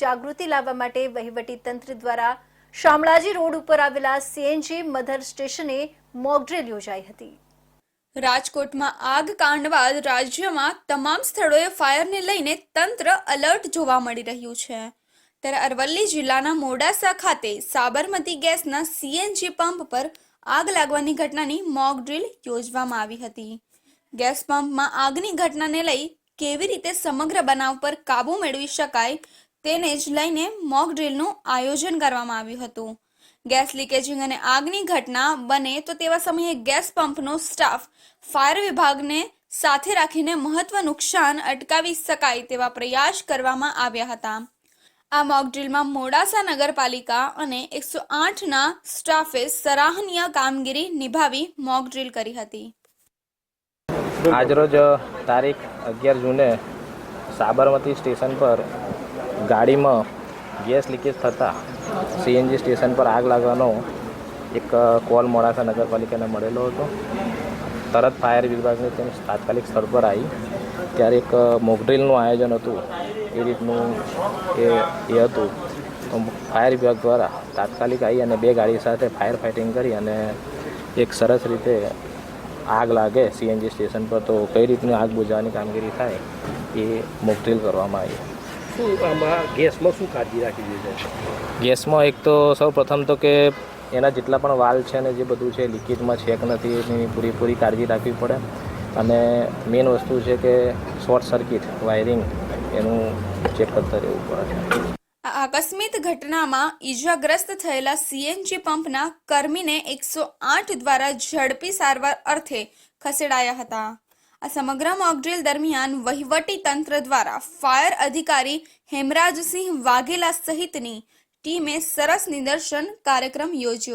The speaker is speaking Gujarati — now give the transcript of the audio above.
જાગૃતિ લાવવા માટે વહીવટી તંત્ર દ્વારા શામળાજી રોડ ઉપર આવેલા સીએનજી મધર સ્ટેશને મોકડ્રીલ યોજાઈ હતી. રાજકોટમાં આગ કાંડ બાદ રાજ્યમાં તમામ સ્થળોએ ફાયરને લઈને તંત્ર અલર્ટ જોવા મળી રહ્યું છે. ત્યારે અરવલ્લી જિલ્લાના મોડાસા ખાતે સાબરમતી ગેસના સીએનજી પંપ પર આગ લાગવાની ઘટનાની મોક ડ્રીલ યોજવામાં આવી હતી. ગેસ પંપમાં આગની ઘટનાને લઈ કેવી રીતે સમગ્ર બનાવ પર કાબૂ મેળવી શકાય તેને જ લઈને મોક ડ્રીલનું આયોજન કરવામાં આવ્યું હતું. ગેસ લીકેજિંગ અને આગની ઘટના બને તો તેવા સમયે ગેસ પંપનો સ્ટાફ ફાયર વિભાગને સાથે રાખીને મહત્વ નુકસાન અટકાવી શકાય તેવા પ્રયાસ કરવામાં આવ્યા હતા. આ મોક ડ્રીલમાં મોડાસા નગરપાલિકા અને એકસો આઠના સ્ટાફે સરાહનીય કામગીરી નિભાવી મોક ડ્રીલ કરી હતી. આજરોજ તારીખ અગિયાર જૂને સાબરમતી સ્ટેશન પર ગાડીમાં ગેસ લીકેજ થતાં સીએનજી સ્ટેશન પર આગ લાગવાનો એક કોલ મોડાસા નગરપાલિકાને મળેલો હતો. તરત ફાયર વિભાગની ટીમ તાત્કાલિક સ્થળ પર આવી. ત્યારે એક મોકડ્રીલનું આયોજન હતું. એ રીતનું એ એ હતું. તો ફાયર વિભાગ દ્વારા તાત્કાલિક આવી અને બે ગાડી સાથે ફાયર ફાઇટિંગ કરી અને એક સરસ રીતે આગ લાગે સીએનજી સ્ટેશન પર તો કઈ રીતની આગ બુઝાવવાની કામગીરી થાય એ મોકડ્રીલ કરવામાં આવી. શું આમાં ગેસમાં શું કાળજી રાખવી છે? ગેસમાં એક તો સૌ પ્રથમ તો કે એના જેટલા પણ વાલ છે ને જે બધું છે લીકેજમાં છે કે નથી એની પૂરેપૂરી કાળજી રાખવી પડે. અને મેઇન વસ્તુ છે કે શોર્ટ સર્કિટ વાયરિંગ એનું ચેક કરતા રહેવું પડે આ આકસ્મિક ઘટનામાં ઈજાગ્રસ્ત થયેલા સીએનજી પંપના કર્મીને એકસો આઠ દ્વારા ઝડપી સારવાર અર્થે ખસેડાયા હતા. આ સમગ્ર મોકડ્રીલ દરમિયાન વહીવટી તંત્ર દ્વારા ફાયર અધિકારી હેમરાજસિંહ વાઘેલા સહિતની ટીમે સરસ નિદર્શન કાર્યક્રમ યોજ્યો.